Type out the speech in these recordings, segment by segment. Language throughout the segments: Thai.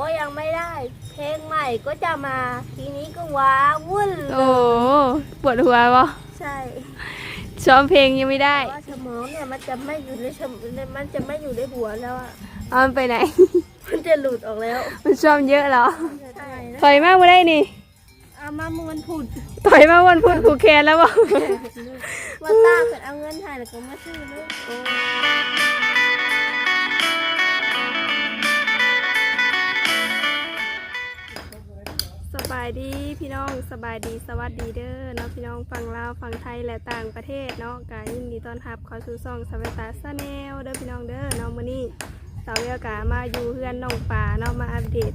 ก็ยังไม่ได้ เพลงใหม่ก็จะมา ทีนี้ก็ว้าวุ่นเลโอ้ยปวดหัวบ่ใช่ซ้อมเพลงยังไม่ได้แต่ว่าสมองเนี่ยมันจะไม่อยู่ในสมมันจะไม่อยู่ในหัวแล้วอะเอามันไปไหน มันจะหลุดออกแล้วมันซ้อมเยอะเหรอ ใช่นะถอยมากมาได้นี่ เอามามือมันผุดถอยมาวันพุธผูกแขนแล้วบ่ว่าตาเกิดเอาเงินถ่ายแล้วก็มาซื้อเลย บายดีพี่น้องสบายดีสวัสดีเด้อเนาะพี่น้องฝั่งลาวฝั่งไทยและต่างประเทศเนาะกายินดีต้อนรับเข้าสู่ช่องสวัสตาซาแนลเด้อพี่น้องเด้อเนาะมื้อนี้สาวเวลกามาอยู่เพื่อนน้องป่าเนาะมาอัปเดต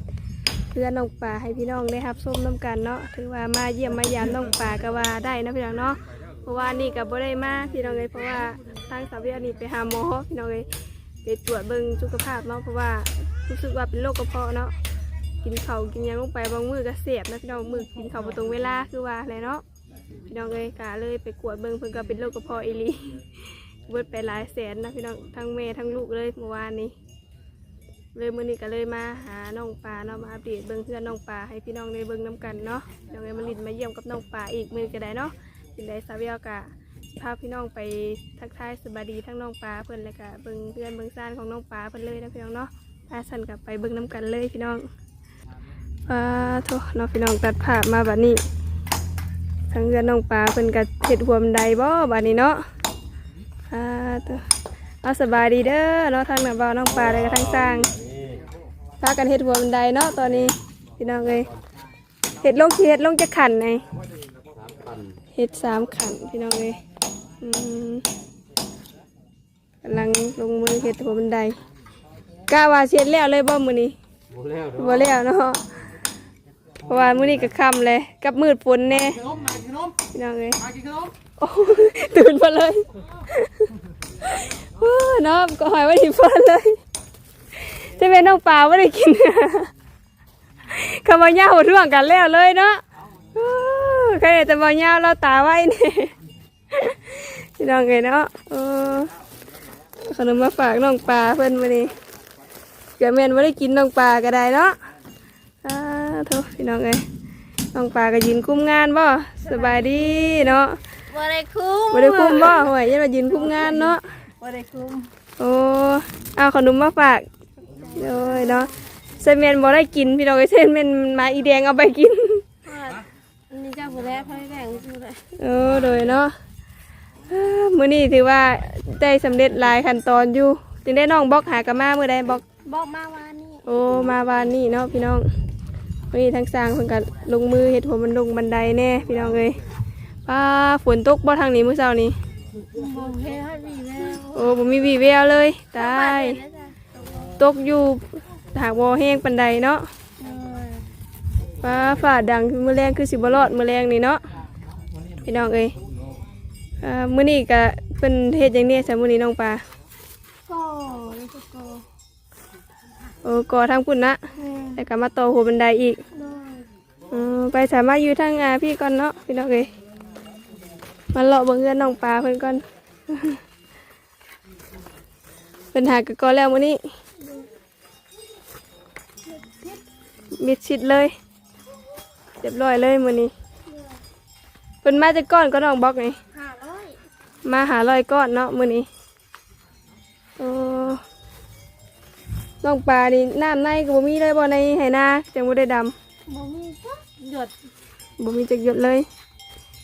เพื่อนน้องป่าให้พี่น้องได้รับชมน้กันเนาะถือว่ามาเยี่ยมมายามน้องป่าก็ว่าได้เนาะพี่น้องเนาะเพราะว่านี่ก็บ่ได้มาพี่น้องเลยเพราะว่าทางสาวเวลนี่ไปหาหมอพี่น้องเลยไปตรวจเบิ่งสุขภาพเนาะเพราะว่ารู้สึกว่าเป็นโรคกระเพาะเนาะ กินเขากินยังลงไปบางมือก็เสียบนะพี่น้องมือกินเขาวบ่ตรงเวลาคือว่าอะไรเนาะพี่น้องเลยกาเลยไปกวดเบิ่งเพิ่นก็เป็นโรคกระเพาะอีลีเบิดไปหลายแสนนะพี่น้องทั้งแม่ทั้งลูกเลยเมื่อวานนี้ เลยมื้อนี้ก็เลยมาหาน้องปลาเนาะมาอัปเดตเบิงเพื่อนน้องปลาให้พี่น้องได้เบิ่งน้กันเนาะพี่น้องเลยมาลินมาเยี่ยมกับน้องปลาอีกมือก็ได้เนาะเป็นได้สาเวียกะพาพี่น้องไปทักทายสบายดีทั้งน้องปลาเพิ่อนแล้วก็เบิ่งเพื่อนเบิ่งซ่านของน้องปลาเพิ่อนเลยนะพี่น้องเนาะพาสันกลับไปเบิ่งน้กันเลยพี่น้อง ปลาโทเน้องพี่น้องตัดภาพมาบัดนี้ทางเรือนน้องปลาเพิ่นก็เฮ็ดหัวบันไดบ่บัดนี้เนาะอ่าโตัวเอาสบายดีเด้อเนาะทางน้าบ่าวน้องปลาแล้วก็ทางสร้างพากันเฮ็ดหัวบันไดเนาะตอนนี้พี่น้องเอ้ยเฮ็ดลงสิเฮ็ดลงจะขันไงเฮ็ดสามขันพี่น้องเอ้ยอืมกำลังลงมือเฮ็ดหัวบันไดกะว่าสิเฮ็ดแล้วเลยบ่มื้อนี้หมดแล้วบ่แล้วเนาะ เพราะว่ามื้อนี้ก็ค่ำเลยกับมืดฝนแน่ขนมมากินขนมพี่น้องเอ้ยมากินขนมโอ้ตื่นมาเลยโอ้ยเนาะก็หอยไว้ที่ฟ้นเลยจะเป็นน้องปลาไม่ได้กินคำว่าย่าหัวท่วงกันแล้วเลยเนาะใครจะมาย่าเราตาไว้เนี่ยพี่น้องเอ้ยเนาะเออขนมมาฝากน้องปลาเพิ่อนมานี่เกิดแม่นไม่ได้กินน้องปลาก็ได้เนาะ อ่าโทษพี่น้องเอ้ยน้องปลาก็ยืนคุ้มงานบ่สบายดีเนาะบ่ได้คุ้มบ่ได้คุ้มบ่ห่วยยันมายืนคุ้มงานเนาะบ่ได้คุ้มโอ้เอาขนมมาฝากโอ้ยเนาะเซนเมนบ่ได้กินพี่น้องไอ้เซนเมนมาอีแดงเอาไปกินอันนี้เจ้าบ่ได้พ่อแบ่งซื้อเลยโอ้โดยเนาะอ่ามื้อนี้ถือว่าได้สำเร็จหลายขั้นตอนอยู่จึงได้น้องบล็อกหากะมามื้อใดบล็อกบอกมาว่านี่โอ้มาวานนี้เนาะพี่น้อง วันนี้ทั้งสร้างเพิ่นก็ลงมือเฮ็ดหัวมันลงบันไดแน่พี่น้องเอ้ยป้าฝนตกบ่ทางนี้มื้อเช้านี้บ่เฮ็ดให้ดีแล้วโอ้บ่มีวี่แววเลยตายเฮ็ดแล้วจ้ะตกอยู่หากวอแห้งปันใดเนาะเออฟ้าฝ่าดังมือแรงคือสิบรอดมือแรงนี่เนาะพี่น้องเอ้ยอ่ามื้อนี้ก็เป็นเฮ็ดอย่างนี้สามมื้อนี้น้องปลา โอ้ก่อทางพุ่นนะเออแล้วก็มาต่อหัวบันไดอีกได้อืมไปสามารถอยู่ทางอาพี่ก่อนเนาะพี่น้องเอ้ยมาเลาะเบิ่งเงินน้องปลาเพิ่นก่อนเป็นหากะกอแล้วมื้อนี้มิดชิดเลยเรียบร้อยเลยมื้อนี้เพิ่นมาจากก้อนก็น้องบอกไงห้าร้อยมาหาลอยก้อนเนาะมื้อนี้ น้องปลานี่น้ำในก็บ่มีเลยบ่ในไหนาจังบ่ได้ดำบ่มีสักหยดบ่มีจักหยดเลย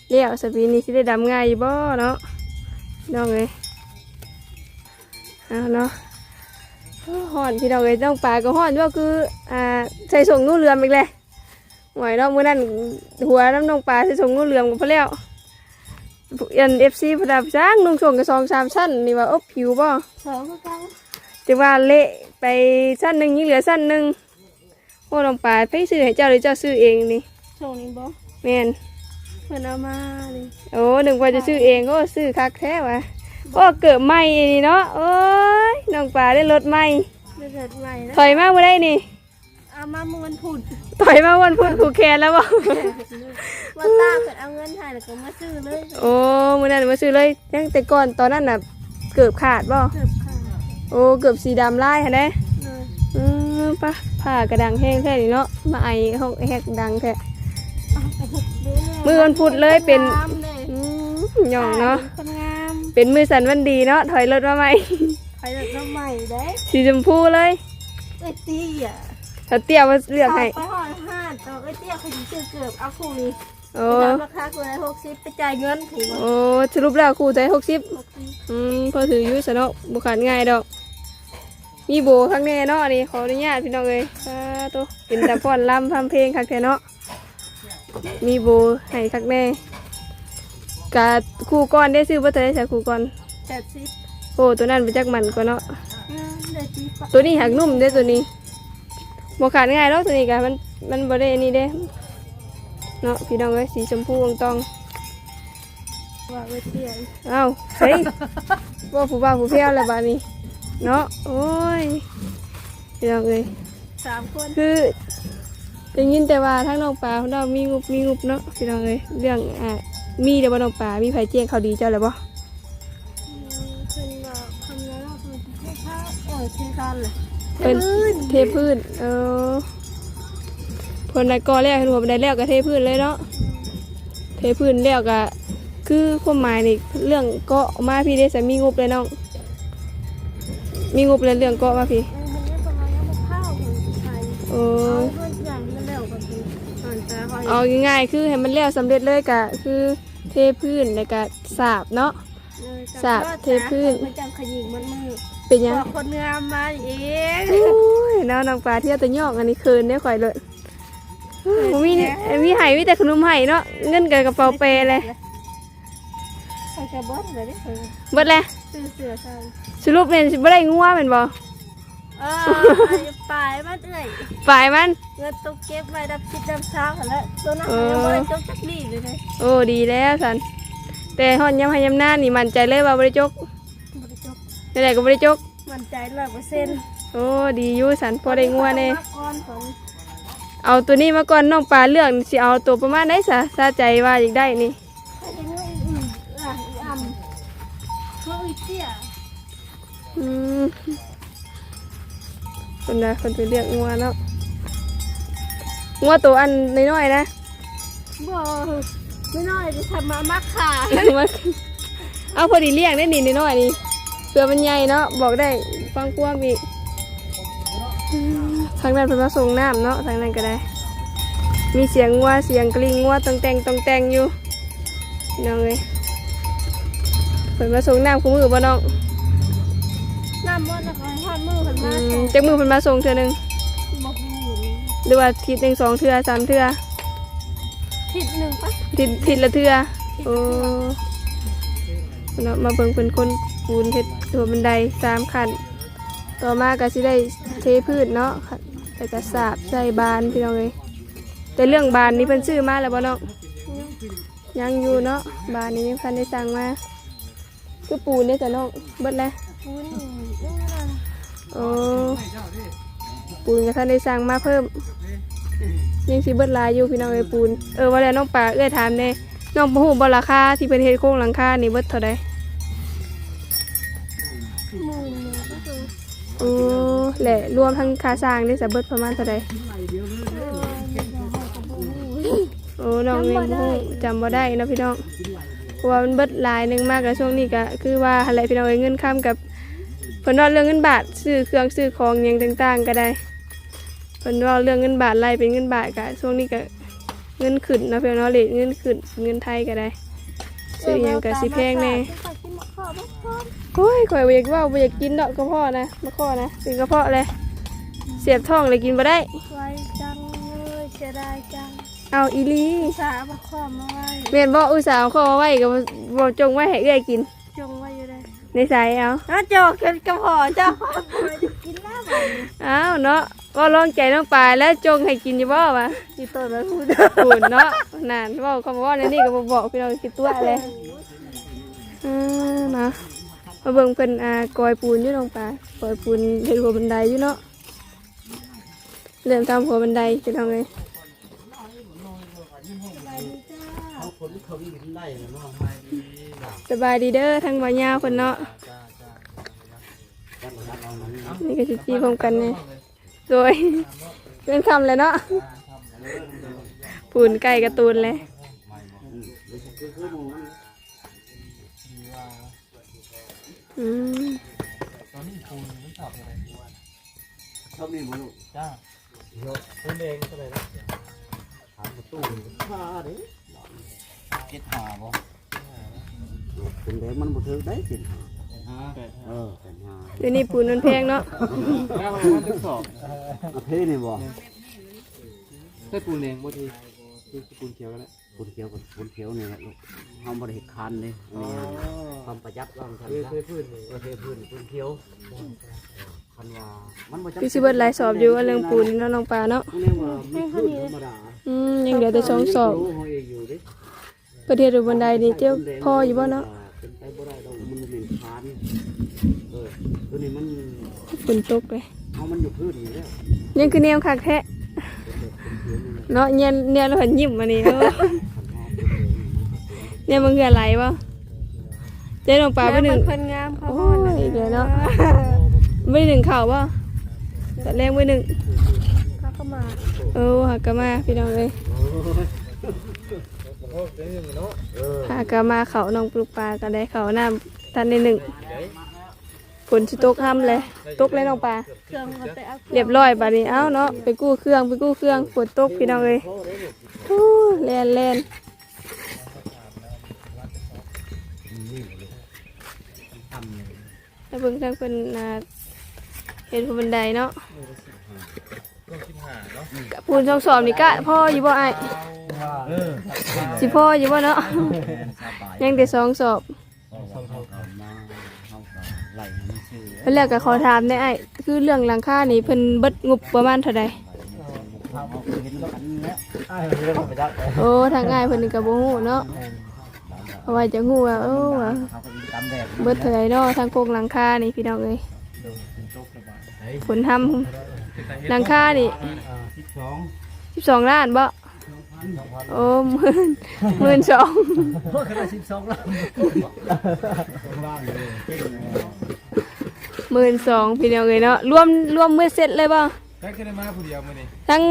เลี้ยวสปีนี้สิได้ดำง่ายอยู่บ่เนาะน้องเอ้ยเอาเนาะโอ้ฮ้อนพี่น้องเอ้ยน้องปลาก็ฮ้อนว่าคืออ่าใส่ส่งงูเหลือมอีกเลยหวยเนาะมื้อนั้นหัวน้ำน้องปลาใส่ส่งงูเหลือมก็พอแล้วยัน FC พระดับจ้างนุ่งส่งกับสองสามชั้นนี่ว่าอบผิวบ่สองคือกัน จะว่าเละ ไปชั้นหนึงยังเหลือชั้นหนึงโอ้น้องปลาไปซื้อให้เจ้าหรือเจ้าซื้อเองนี่ส่งนี่บ่แม่นเพิ่นเอามานี่โอ้หนึ่งว่าจะซื้อเองก็ซื้อคักแท้วะโอ้เกิดใหม่นี่เนาะโอ้ยน้องปลาได้รถใหม่เลือดใหม่นะถอยมาเมื่อได้นี่เอามามือมันผุดถอยมาวันพุธผูกแขนแล้วบ่ว่าตาเกิดเอาเงินถ่ายแล้วก็มาซื้อเลย โอ้มื่อนั้นมาซื้อเลยยังแต่ก่อนตอนนั้นน่ะเกือบขาดบ่เกือบขาด โอ้เกือบสีดำลายค่ะเด้เลยอืมอปะผ้ากระดังแห้งแท้นี่เนาะมาไอห้องแหกดังแท้มือวันพุธเลยเป็นงามเลยอืมหย่องเนาะคนงามเป็นมือสันวันดีเนาะถอยรถมาใหม่ไปรถน้ำใหม่ได้สีชมพูเลยเอ้ยเตี้ยถ้าเตี้ยมาเลือกให้ไปหอดห้าต่อเอ้ยเตี้ยเขาจะซื้อเกือบเอาคู่นี้โอ้ตามราคาคืออะไรหกสิบไปจ่ายเงินถือว่าโอ้สรุปแล้วครูใจหกสิบหกสิบอืมพอถืออยุ่สนอะบุขาดง่ายดอก มีโบข้างแน่เนาะอันนี่ขออนุญาตพี่น้องเลยสาธุเป็นแต่ฟ้อนลำทำเพลงคักแท้เนาะมีโบให้คักแน่กาครูก่อนได้ซื้อบ่ทันได้ใส่ครูก่อนแปดสิบโอ้ตัวนั้นเป็นจักมันกว่าเนาะอืมเดี๋ยวจีบตัวนี้หักนุ่มเด้อตัวนี้บขาดง่ายแล้วตัวนี้กันมันมันบริเวนี่เด้เนาะพี่น้องเอ้ยสีชมพูองตองว่าเอ้ยเตี้ยเอ้าเฮ้ยว่าผู้บ่าวผู้เพี้ยวแล้วบาดนี้ เนาะโอ้ยพี่น้องเอ้ยสามคนคือได้ยินแต่ว่าทั้งน้องปลาของเรามีงุบมีงุบเนาะพี่น้องเอ้ยเรื่องอะมีเดี๋ยวบ่น้องปลามีไผแจ้งเขาวดีเจ้าแล้วบ่อืมเพิ่นบอกคำนั้นเราเพิ่นเทข้าวเออเทข้าวเลยเป็นเทพื้นเออผลนักกอแรกหัวบันไดแล้วก็เทพื้นเลยเนาะเทพื้นแล้วก็คือความหมายนี่เรื่องเกาะมาพี่ได้สามีงบเลยน้อง มีงบเลยเรื่องเกาะมาพี่ะมาณนั้นมันข้าวของไทยโอ้เอาเพื่อนอย่างนี้แล้วกันเป็นก่อนจะคอยเอาง่ายๆคือให้มันแล้วสำเร็จเลยก็คือเทพื้นแล้วก็สาบเนาะสาดยอดเทพื้นมันจังขยิงมันมือเป็นยังบอกคนงามมาเองโอ้ยน้องนางปลาเที่ยวตะยอกอันนี้คืนได้ข่อยเลยมีมีไห้มีแต่ขนมไห้เนาะเงินกับกระเป๋าเปเลยเบิ้ลเลยได้เคยเบิดเลย ซื้อเสือใส่สรุปเป็นสิบ่ได้งัวแม่นบ่เออไปมาเอ้ยฝ่ายมัน เงินตุ๊กเก็บไว้ดับชิดดับเช้าหันแล้วตัวนั้นยังไม่ได้จกจักดีเลยเลยโอ้ดีแล้วสัน แต่ฮอนยำให้ยำหน้านี่มั่นใจเลยว่าบริจกไม่ได้จกนี่แหละก็บริจก มั่นใจร้อยเปอร์เซ็นต์โอ้ดีอยู่สันพอได้งัวแน่ก้อนผลเอาตัวนี้มาก่อนน้องปลาเลือกสิเอาตัวประมาณไหนซะซาใจว่าอยากได้นี่ ใครจะเงยอืมอะอ่ำเขาอีเตี้ย อืม คนใดคนไปเลือกงัวเนาะงัวตัวอันน้อยๆนะบ่ไม่น้อยจะทำมามักขามาเอาพอดีเลี้ยงได้นี่น้อยๆนี่เพื่อมันใหญ่เนาะบอกได้ฟังความอีกอืมทางนั้นเป็นมาส่งน้ำเนาะทางนั้นก็ได้ มีเสียงวัวเสียงกลิ้งวัวตองแต่งตองแต่งอยู่น้องเลยเปิดมาส่งน้ำคู่มือบ่น้องน้ำ มันนะคะทอดมือเพิ่นอืมามส่งจากมือเพิ่นมาส่งเทื่อหนึงบอกหูหรือว่าทิศหนึ่งสองเทื่อสามเทื่อทิศหนึ่งปะทิศทิศละเทื่อโอ้เนาะมาเบิ่งเป็นคนปูนเฮ็ดตัวบันไดสามขั้นต่อมาก็สิได้เทพืชเนาะค่ะแต่ก็สาบใส่บานพี่น้องเลยแต่เรื่องบานนี้เพิ่นซื้อมาแล้วบ่น้องยังอยู่เนาะบานนี้ยังพันได้สั่งมาคือปูนเนี่ยจ้ะน้องเบิดแล้ว ปูน นี่นะโอ้ปูนก็ท่านได้สั่งมาเพิ่มยังสิเบิดลายอยู่พี่น้องเอ้ปูนเออว่าแล้วน้องป่าเอ้ยถามแน่น้องบ่ฮู้บราคาที่เป็นเฮดโครงหลังคานี่เบิดเท่าใดโอ้แหละรวมทั้งค่าสร้างนี่จะเบิดประมาณเท่าใดเออเดี๋ยวให้กับปูนโอ้น้องยังผู้จำบ่ได้นะพี่น้องเพราะว่ามันเบิดลายหนึ่งมากกับช่วงนี้ก็คือว่าหั่นแหลพี่น้องเอ้เงินค้ำกับ พิ่นว่าเรื่องเงินบาทซื้อเครื่องซื้อของหยังต่างๆ ก็ได้เพิ่นว่าเรื่องเงินบาทไล่เป็นเงินบาทก็ช่วงนี้ก็เงินขึ้นเนาะพี่น้องเรทเงินขึ้นเงินไทยก็ได้ ซื้อหยังก็สิแพงแน่ขอกินมะขอมะขอโอ้ยข่อยบ่อยากเว่าบ่อยากกินดอกกระเพาะนะมะข้อนะเป็นกระเพาะเลยเสียบท้องเลยกินบ่ได้ ไว้จังเลยเสียดายจังเอาอีหลีสาบะขอมาไว้ แม่นบ่อุตส่าห์เอาเข้ามาไว้ก็บ่บ่จงไว้ให้เอื้อยกิน นสายเอาอ้าวจอกกันกระเพาะเจ้าจะกินแล้วมันอ้าวเนาะก็ลองใจน้องปลายแล้วจงให้กินอยู่บ่วะกี่ตัวแล้วพูดปูนเนาะนานเว้าคำว่าในนี่ก็บ่บอกพี่น้องคิดตัวเลยอือเนาะมาเบิ่งเพิ่นอ่ากอยปูนอยู่น้องปลากอยปูนเฮ็ดหัวบันไดอยู่เนาะเริ่มทำหัวบันไดพี่น้องเลยคนที่เขาวิ่งขึ้นได้เนี่ยน้องไม่ดีหลับ สบายดีเด้อทั้งบ่ยาวคนเนาะนี่ก็สิจีพร้อมกันนี่ยโดยเป็นคำเลยเนาะปูนไก่การ์ตูนเลยอืมตอนนี้ปูนมันชอบอะไรชอบนี่หมูลูกจ้าปูนเองก็เลยนะถามประตูผ้าด้เจ็ดหาบ่ เป็นแดงมันบ่ถึกได้สินหาห้าแปดเออเป็นหาเดี๋ยวนี้ปูนมันแพงเนาะแล้วมันถึงสองอาเพนี่บ่ใช่ปูนเองบ่ทีคือปูนเขียวกันแล้วคนเขียวกับคนเขียวนี่แหละลูกเฮาบ่ได้เฮ็ดคันเด้อันนี้ความประหยัดว่ามันคือซั่นเคยพื้นนี่เออเทพื้นพื้นเขียวคันว่ามันบ่จำคือสิเบิดหลายสอบอยู่ว่าเรื่องปูนนี่เนาะน้องปลาเนาะมันเรียกว่ามีพื้นธรรมดาอืมยังเหลือแต่สองสอบ ประเทศอยู่บนไดนี่เจ้าพ่ออยู่บ่เนาะเป็นไปบ่ได้ดอกมันเป็นคานเออตัวนี้มันฝนตกเลยเอามันอยู่พื้นอยู่แล้วยังคือแนวคักแท้เป็นแบบเป็นเขียวนี่แหละเนาะเนี่ยเนี่ยเราเห็นยิ้มมานี่เนาะคันว่าเป็นเองมันก็เป็นเนี่ยมันคืออะไรวะเจ๊น้องปลาไปหนึ่งเพิ่นงามเขาโอ้ยเดี๋ยวเนาะไม่หนึ่งข่าวป่ะแต่แรกไม่หนึ่งเขาก็มาเออหากะมาพี่น้องเลย โอ้เป็นยังเนาะเออหากะมาเขาน้องปลูกปลาก็ได้เขาน้ำทันในหนึ่งฝนชิตกห้ำเลยตกเลยน้องปลาเครื่องมันไปเอาเรียบร้อยบัดนี้เอ้าเนาะไปกู้เครื่องไปกู้เครื่องฝนตกพี่น้องเลยทู้แลนแลนแล้วเบิ่งทางเป็นอ่าเห็นผู้บันไดเนาะ ร่วมคิดหาเนาะปูนช่องสอบนี่กะพ่ออยู่บ่ไอายเออสิพ่ออยู่บ่เนาะยังแต่สองสอบเอามาเอาก็ไหลมันชื่อเพิ่นแล้วก็ขอถามได้ไอ้ายคือเรื่องหลังคานี่เพิ่นเบิดงบประมาณเท่าใดเอาเห็นกันแล้วไอ้เรื่องไปจักโอ้ทางง่ายเพิ่นนี่ก็บ่ฮู้เนาะเพราะว่าจะฮู้ว่าโอ้ว่าเขาก็ยิงตามแดดเบิดเท่าใดเนาะทางโครงหลังคานี่พี่น้องเอ้ยดูเป็นโต๊ะสบายเฮ้ยผลทำ หลังคานี่สิบสอง12ล้านบ่โอ้หมื่นหมื่นสองโอ้ขนาดสิบสองแล้วหมื่นสองพี่น้องเอ้ยเนาะรวมรวมมื้อเสร็จเลยบ่แค่แค่ได้มาผู้เดียวมื้อนี้ทั้ง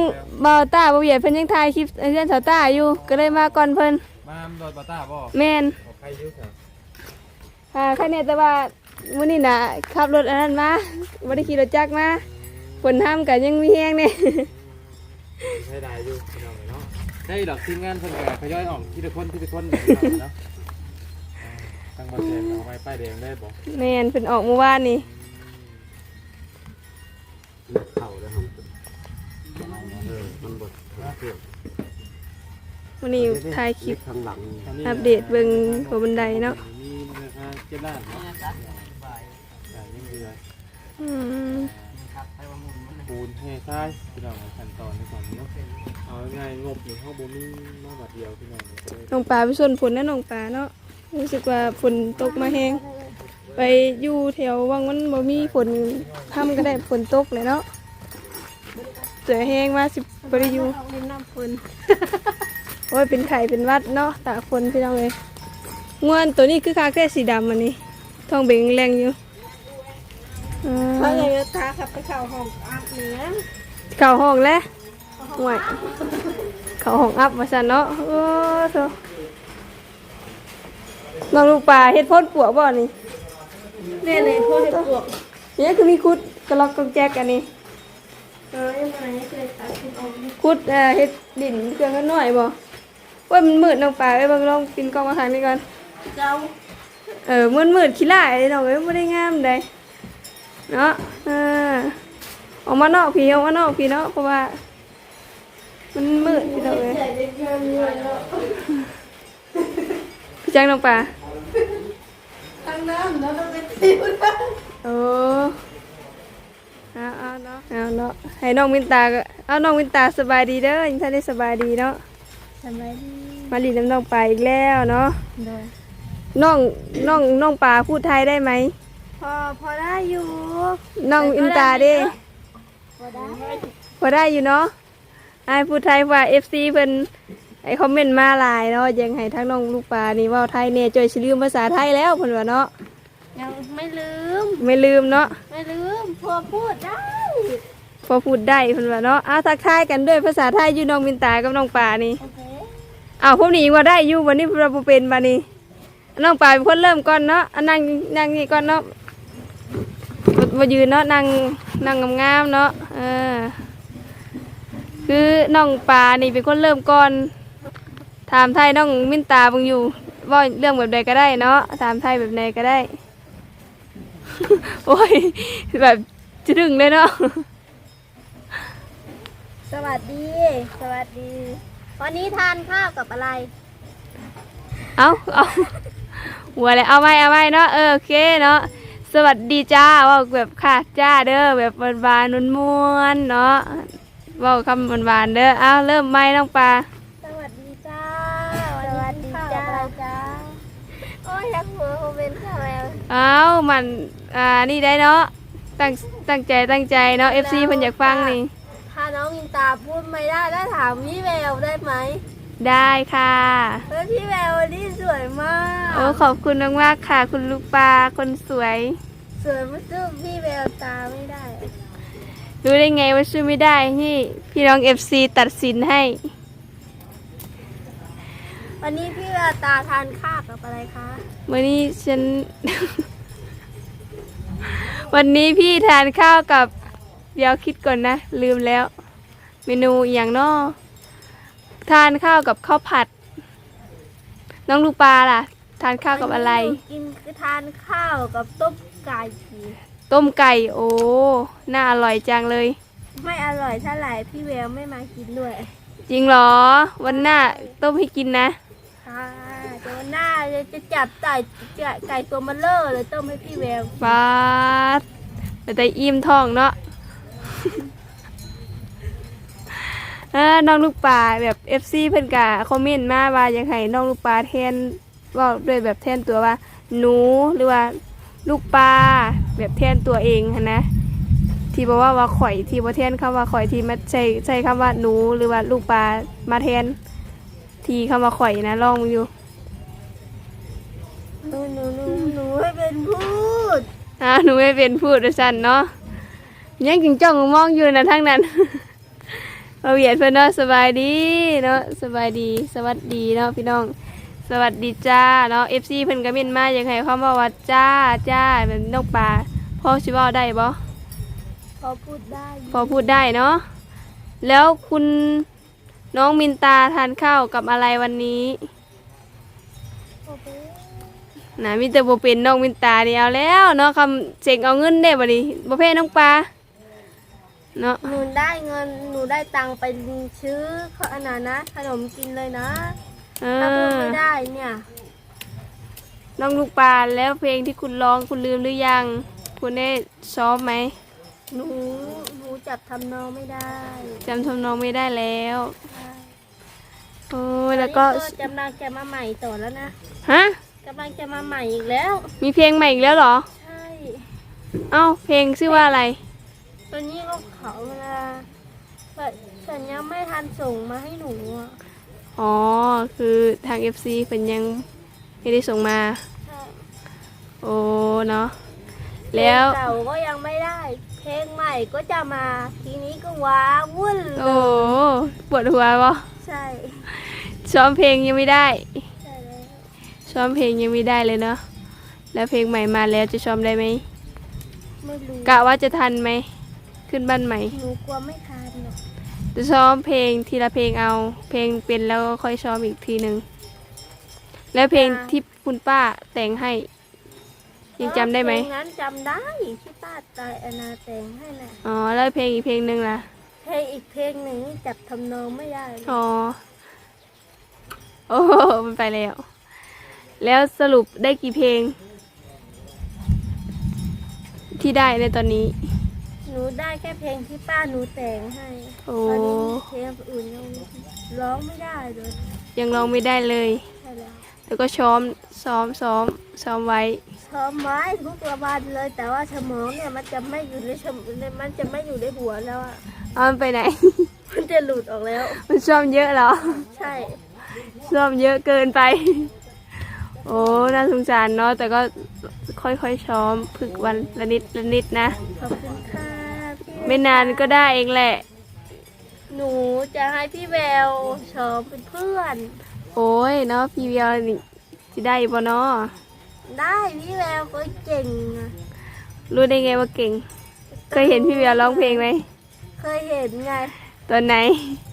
บ่าวต้าบ่าวเหยียดเพิ่นยังถ่ายคลิปเพื่อนสาวต้าอยู่ก็เลยมาก่อนเพิ่นมาโดดบาต้าบ่แม่นออกใครอยู่ครับค่ะแค่นี้แต่ว่ามื้อนี้น่ะขับรถอันนั้นมาบ่ได้ขี่รถจักรมา ฝนห้ามก็ยังมีแฮงเนี่ยใช้ได้อยู่พี่น้องเนาะได้ดอกทีมงานเพิ่นก็ทยอยออกทีละคนทีละคนเนาะตั้งบ่แซนเอาไม้ป้ายแดงได้บ่แม่นเพิ่นออกเมื่อวานนี่เข่าแล้วครับเออมันบดเกี่ยวมื้อนี้ถ่ายคลิปข้างหลังอัปเดตเบิ่งหัวบันไดเนาะมีราคาเจ็ดล้านเนาะแต่ยังเหลืออืม ปูนแห่ทรายพี่น้องขั้นตอนในก่อนเนาะเอาง่ายงบอยู่ข้างบนนี่มาบาทเดียวพี่น้องก็ได้น้องปลาไปส่วนฝนนะน้องปลาเนาะรู้สึกว่าฝนตกมาแฮงไปอยู่แถววังมันบ่มีฝนค่ำก็ได้ฝนตกเลยเนาะเจอแฮงมาสิบ่ได้อยู่เอาดินน้ำฝนโอ้ยเป็นไข่เป็นหวัดเนาะตากฝนพี่น้องเอ้ยง่วนตัวนี้คือคาแค่สีดำอันนี้ท้องเบ่งแรงอยู่ อ่เขาาเลยตาขับไปเข้าห้องอาบเหนือเข่าห้องแล้วห่วยเข่าห้องอัพมาสันเนาะโอ้โถน้องลูกปลาเฮ็ดพ่นปวกบ่นี่แม่เลยโทษให้ปวกเนี่ยคือมีคุดกระลอกกระแจกอันนี้เออยังไงเคยตัดคุณอมคุดเอ่อเฮ็ดดินเครื่องกันหน่อยบ่ว่ามันมืดน้องปลาเอ้ยเบิ่งลองปินกล้องมาทางนี้ก่อนเจ้าเออมืดมืดขี้ล่ายเลยน้องเอ้ยไม่ได้งามใด เนาะเออออกมานอกพี่ออกมานอกพี่เนาะเพราะว่า มันมืดพี่น้องเอ้ยใหญ่เด็กเงินเงินเนาะพี่จังน้องปลาทางน้ำแล้วต้องไปตีมันบ้างโอ้เอาเอาเนาะเอาเนาะให้น้องวินตาก็เอาน้องวินตาสบายดีเด้อยังท่านได้สบายดีเนาะสบายดีมาลีน้ำน้องปลาอีกแล้วเนาะโดยน้องน้องน้องปลาพูดไทยได้ไหมพ อพอได้อยู่น้องอินตาเด้พอได้พอได้อยู่เนาะไอ้ายพูดไทยว่า FC เพิ่นไอ้คอมเมนต์มาหลายเนาะยังให้ทั้งน้องลูกปลานี่เว่าไทยเนี่ยจอยสิลืมภาษาไทยแล้วเพิ่นว่าเนาะยังไม่ลืม ไม่ลืมเนาะไม่ลืมพอพูดได้พอพูดได้เพิ่นว่าเนาะอ้าวทักทายกันด้วยภาษาไทยอยู่น้องมินตากับน้องปลานี่โอเคอ้าวพวกนี้ว่าได้อยู่วันนี้เราบ่เป็นบัดนี้น้องปลาเป็นคนเริ่มก่อนเนาะอันนั่งนั่งนี่ก่อนเนาะ บ่บ่ยืนเนาะนั่งนั่งงามๆเนาะเออคือน้องปลานี่เป็นคนเริ่มก่อน ถามไทยน้องมินตาเบิ่งอยู่เว่าเรื่องแบบใดก็ได้เนาะถามไทยแบบไหนก็ได้ โอ้ยแบบจะดึงเลยเนาะสวัสดี สวัสดี วันนี้ทานข้าวกับอะไร เอาเอาหัวเลยเอาไว้เอาไว้เนาะเออโอเคเนาะ สวัสดีจ้าเว่าแบบค่ะจ้าเด้อแบบหวานๆนวลๆเนาะเว่าคำหวานๆเด้อเอาเริ่มไหมน้องปลาสวัสดีจ้าสวัสดีจ้าจ้าโอ้ยยักหัวเขาเป็นข้าวแล้วเอามันอ่านี่ได้เนาะตั้งตั้งใจตั้งใจเนาะ FC เพิ่นอยากฟังนี่ถ้าน้องมินตาพูดไม่ได้แล้วถามพี่แววได้ไหมได้ค่ะเฮ้ยพี่แวววันนี้สวยมาก โอ้ขอบคุณมากๆค่ะ คุณลูกปลาคนสวย สวยมาสู้พี่แววตาไม่ได้ รู้ได้ไงว่าช่วยไม่ได้นี่พี่น้อง FC ตัดสินให้ วันนี้พี่แววตาทานข้าวกับอะไรคะ วันนี้ฉัน วันนี้พี่ทานข้าวกับ เดี๋ยวคิดก่อนนะ ลืมแล้ว เมนูอหย่างเนอทานข้าวกับข้าวผัด น้องลูกปลาล่ะ ทานข้าวกับอะไรวันนี้หนูกินคือทานข้าวกับต้ม ไก่ต้มไก่โอ้น่าอร่อยจังเลย ไม่อร่อยเท่าไหร่พี่แววไม่มากินด้วยจริงเหรอ วันหน้าต้มให้กินนะค่ะเดี๋ยวหน้าจะจับไก่ไก่ตัวมันเลอเลยต้มให้พี่แววฟาดแต่แต่อิ่มท้องเนาะเออน้องลูกปลาแบบ FC เพิ่นกะคอมเมนต์มาว่าอยากให้น้องลูกปลาแทนเว่าด้วยแบบแทนตัวว่าหนูหรือว่า ลูกปลาแบบแทนตัวเองหั้นนะ ที่บอกว่าว่าข่อยที่บ่แทนคำว่าข่อยที่มาใช้ใช้คำว่าหนูหรือว่าลูกปลามาแทน ที่คำว่าข่อยนะลองอยู่หนูหนูหนูหนูให้เป็นพูดอ่าหนูไม่เป็นพูดด้วยสันเนาะยังกิงจ้องมองอยู่นะทั้งนั้นเอาเหยียดเพื่อนเนาะสบายดีเนาะสบายดีสวัสดีเนาะพี่น้อง สวัสดีจ้าเนาะ FC เพิ่นก็เม่นมาอยากให้ความว่าว่าจ้าจ้าเป็นนกปลาพ่อชิเว่าได้บ่พอพูดได้พอพูดได้เนาะแล้วคุณน้องมินตาทานข้าวกับอะไรวันนี้โอเคนะมีแต่บ่เป็นน้องมินตาเดียวแล้วเนาะคำเสงเอาเงินได้บ่ดิบ่เพ่น้องปลาเนาะหนูได้เงินหนูได้ตังค์ไปซื้อขนาดนะ ขนมกินเลยนะ เอถ้าพูดอไม่ได้เนี่ย น้องลูกปลาแล้วเพลงที่คุณร้องคุณลืมหรือยัง คุณได้ซ้อมไหมหนูหนูจับทำนองไม่ได้จำทำนองไม่ได้แล้วโอ้ยแล้วก็ตอนนี้กำลังจะมาใหม่ต่อแล้วนะฮะกำลังจะมาใหม่อีกแล้ว มีเพลงใหม่อีกแล้วเหรอ ใช่ เอ้าเพลงชื่อว่าอะไรตอนนี้ก็เขาเวลาแบบฉันยังไม่ทันส่งมาให้หนูอะ อ๋อ คือทาง FC เป็นยังไม่ได้ส่งมา ใช่โอ้ เนาะ แล้ว เพลงเก่าก็ยังไม่ได้ เพลงใหม่ก็จะมา ทีนี้ก็ว้าวุ่นเลโอ้ยปวดหัวปะใช่ซ้อมเพลงยังไม่ได้ ใช่แล้วซ้อมเพลงยังไม่ได้เลยเนาะ แล้วเพลงใหม่มาแล้วจะซ้อมได้ไหม ไม่รู้กะว่าจะทันไหม ขึ้นบ้านใหม่ หนูกลัวไม่ทันหรอก จะซ้อมเพลงทีละเพลงเอา เพลงเป็นแล้วก็ค่อยซ้อมอีกทีหนึ่งแล้วเพลงที่คุณป้าแต่งให้ ยังจำได้ไหมเพลงนั้นจำได้ที่ป้าตายอนาแต่งให้น่ะอ๋อแล้วเพลงอีกเพลงหนึ่งล่ะเพลงอีกเพลงหนึ่งนี่จับทำนองไม่ได้เลยอ๋อโอ้โหมันไปแล้ว แล้วสรุปได้กี่เพลง ที่ได้ในตอนนี้ห นูได้แค่เพลงที่ป้าหนูแต่งให้โอ้ ตอนนี้เพลงอื่นยังร้องไม่ได้เลยยังร้องไม่ได้เลย ใช่แล้วแล้วก็ซ้อมซ้อมซ้อมซ้อมไว้ ซ้อมไม้ทุกวันเลย แต่ว่าสมองเนี่ยมันจะไม่อยู่ในสมมันจะไม่อยู่ในหัวแล้วอะเอามันไปไหน มันจะหลุดออกแล้ว มันซ้อมเยอะเหรอ ใช่ซ้อมเยอะเกินไป โอ้ น่าสงสารเนาะ แต่ก็ค่อยๆซ้อมฝึกวันละนิดละนิดนะ ขอบคุณค่ะพี่แว ไม่นานก็ได้เองแหละ หนูจะให้พี่แววชมเป็นเพื่อน โอ้ยเนาะพี่เวียนี่สิได้บ่เนาะได้พี่แววก็เก่งอะรู้ได้ไงว่าเก่ง เคยเห็นพี่เวียร้องเพลงไหม เคยเห็นไง ตอนไหน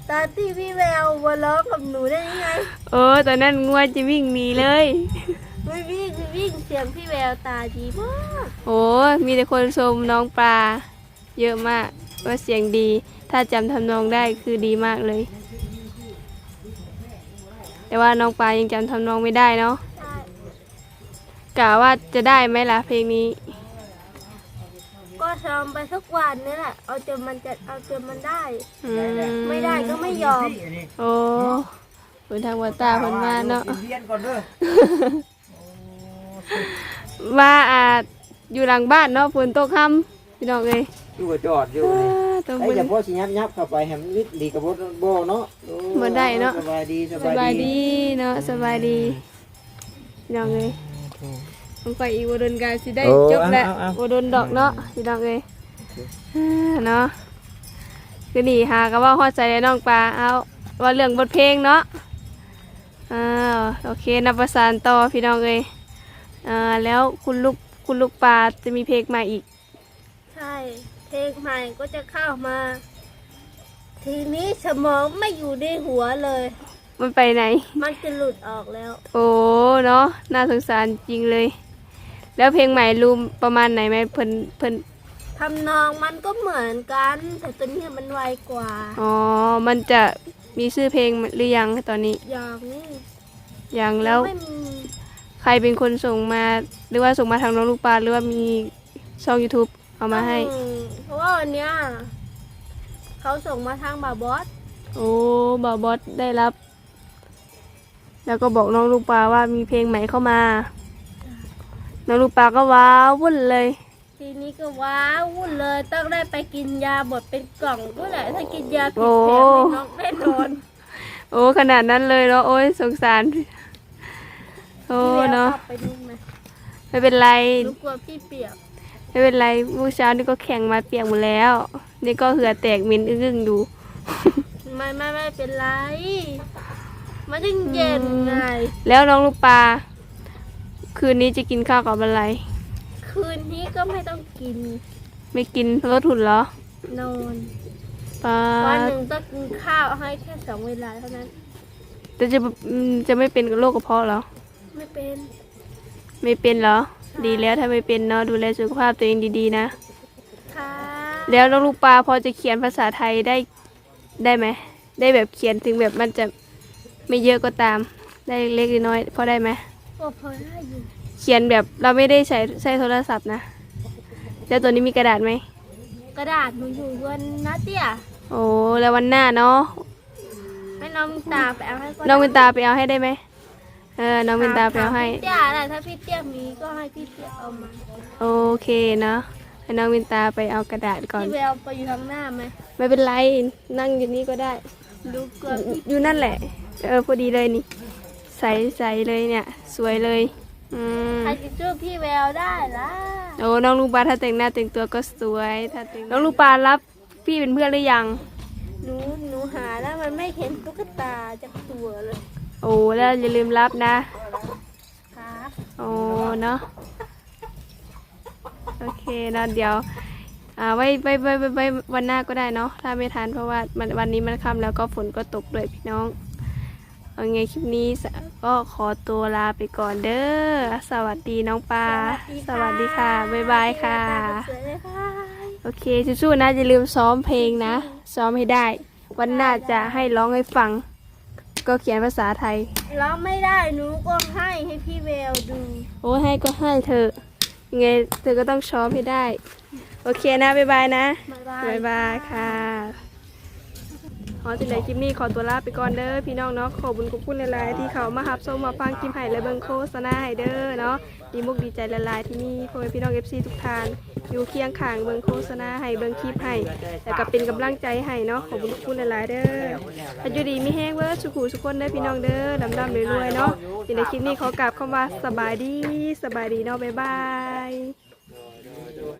ตอนที่พี่แววมาร้องกับหนูได้ยังไงโอ้ตอนนั้นงัวจะวิ่งหนีเลย ไม่วิ่งไม่วิ่งเสียงพี่แววตาดีมาก โอ้มีแต่คนชมน้องปลา เยอะมากว่าเสียงดี ถ้าจำทำนองได้คือดีมากเลย แต่ว่าน้องปลายังจำทำนองไม่ได้เนาะใช่กะว่าจะได้ไหมล่ะเพลงนี้ ก็ซ้อมไปทุกวันนี่แหละ เอาจนมันจะเอาจนมันได้ อืไม่ได้ก็ไม่ยอม โอ้เพิ่นทางวัดตาเพิ่นมาเนาะ เรียนก่อนเด้อว่าอาจอยู่หลังบ้านเนาะฝนตกค่ำ พี่น้องเอ้ยอยู่ก็จอดอยู่อ้านี่ต้องไอ้เพิ่นอย่าพอสิยับยับเข้าไปให้มันนิดดีกับบ่บ่เนาะโอ้บ่ได้เนาะ สบายดีสสบายบายดี ดีเนาะสบายดีพี่น้องเอ้ยต้องไปอีกวดนกาสิได้จบแล้ววดนดอกเนาะพี่น้องเอ้ยอ่าเนาะคือนี่หาก็ว่าฮอดใจในน้องปลาเอาว่าเรื่องบทเพลงเนาะอ้าวโอเคนับประสานต่อพี่น้องเอ้ยอ่าแล้วคุณลูกคุณลูกปลาจะมีเพลงใหม่อีกใช่เพลงใหม่ก็จะเข้ามา ทีนี้สมองไม่อยู่ในหัวเลย มันไปไหน มันจะหลุดออกแล้ว โอ้เนาะน่าสงสารจริงเลย แล้วเพลงใหม่รูมประมาณไหนไหมเพิ่นเพิ่นทำนองมันก็เหมือนกัน แต่ตัวเนี้ยมันไวกว่าอ๋อมันจะมีชื่อเพลงหรือยังตอนนี้อย่างนี้ยังแล้ว ไม่มีใครเป็นคนส่งมาหรือว่าส่งมาทางน้องลูกปลาหรือว่ามีช่อง YouTube เอามาให้ อืมเพราะว่าวันเนี้ยเขาส่งมาทางบาบอสโอ้บาวบอสได้รับ แล้วก็บอกน้องลูกปลาว่ามีเพลงใหม่เข้ามา น้องลูกปลาก็ว้าววุ่นเลย ทีนี้ก็ว้าววุ่นเลยต้องได้ไปกินยาบดเป็นกล่องด้วยแหละถ้ากินยาผิดโอ้แผลไม่น็อกแน่นอนโอ้ขนาดนั้นเลยเนาะโอ้ยสงสาร โอ้พี่เนาะเนาะไปนู่นไหมไม่เป็นไรหนูกลัวพี่เปียก ไม่เป็นไรเมื่อเช้านี่ก็แข่งมาเปียกหมดแล้ว นี่ก็เหือแตกเหมินอึ้งๆดูไม่ไม่ไม่เป็นไร มันยังเย็นไง แล้วน้องลูกปลา คืนนี้จะกินข้าวกับอะไร คืนนี้ก็ไม่ต้องกิน ไม่กินลดหุ่นเหรอ นอนปลาวันหนึ่งต้องกินข้าวให้แค่สองเวลาเท่านั้น แต่จะอืมจะไม่เป็นกับโรคกระเพาะเหรอ ไม่เป็น ไม่เป็นเหรอ ดีแล้วถ้าไม่เป็นเนาะดูแลสุขภาพตัวเองดีๆนะ ค่ะแล้วน้องลูกปลาพอจะเขียนภาษาไทยได้ได้ไหมได้แบบเขียนถึงแบบมันจะไม่เยอะก็ตาม ได้เล็กๆน้อยๆพอได้ไหมโอ้พอได้อยู่เขียนแบบเราไม่ได้ใช้ใช้โทรศัพท์นะแล้วตัวนี้มีกระดาษไหมกระดาษหนูอยู่บนนะเตี้ยโอ้แล้ววันหน้าเนาะให้น้องตาไปเอาให้ก็ได้น้องวินตาไปเอาให้ได้ไหม เออ น้องวินตาไปเอาให้พี่เตี้ยแหละถ้าพี่เตี้ยมีก็ให้พี่เตี้ยเอามาโอเคเนาะให้น้องวินตาไปเอากระดาษก่อน พี่แววไปอยู่ทางหน้าไหมไม่เป็นไร นั่งอยู่นี่ก็ได้ ดูเกลือพี่อยู่นั่นแหละ เออ พอดีเลยนี่ ใสใสเลยเนี่ย สวยเลย อืม ใครจะช่วยพี่แววได้ล่ะโอ้ น้องลูกปลาถ้าแต่งหน้าแต่งตัวก็สวย ถ้าแต่งน้องลูกปลารับพี่เป็นเพื่อนหรือยัง หนูหนูหาแล้วมันไม่เห็นตุ๊กตาจากตัวเลย โอ้แล้วอย่าลืมรับนะครับโอ้เนาะโอเคนะเดี๋ยวอ่าไว้ไว้ไว้ไว้ไว้วันหน้าก็ได้เนาะถ้าไม่ทันเพราะว่ามันวันนี้มันค่ำแล้วก็ฝนก็ตกด้วยพี่น้องเอาไงคลิปนี้สก็ขอตัวลาไปก่อนเด้อสวัสดีน้องปลาสวัสดีค่ะบ๊ายบายค่ะสวยเลยค่ะโอเคสู้ๆนะอย่าลืมซ้อมเพลงนะ ซ้อมให้ได้ วันหน้าจะให้ร้องให้ฟัง ก็เขียนภาษาไทยร้องไม่ได้หนูก็ให้ให้พี่แววดู โอ้ให้ก็ให้เธอะยังไงเธอก็ต้องซ้อมให้ได้ โอเคนะ บ๊ายบายนะ บ๊ายบาย บ๊ายบายค่ะขอสิเลยคลิปนี้ขอตัวลาไปก่อนเด้อพี่น้องเนาะขอบุญกุบคุณหลายๆที่เขามาหับชมมาฟังคลิปไห้และเบิ่งโฆษณาให้เด้อเนาะ ดีมุกดีใจละลายที่มีพ่อแม่พี่น้องเอฟซีทุกท่าน อยู่เคียงข้างเบิ่งโฆษณาให้เบิ่งคลิปให้แล้วก็เป็นกำลังใจให้เนาะขอบุญกุบคุณหลายเด้ออายุดีมีแห้งเว้อสุขุสุขคนเด้อพี่น้องเด้อดำๆรวยๆเนาะในคลิปนี้ขอกราบเข้ามาสบายดีสบายดีเนาะบ๊ายบาย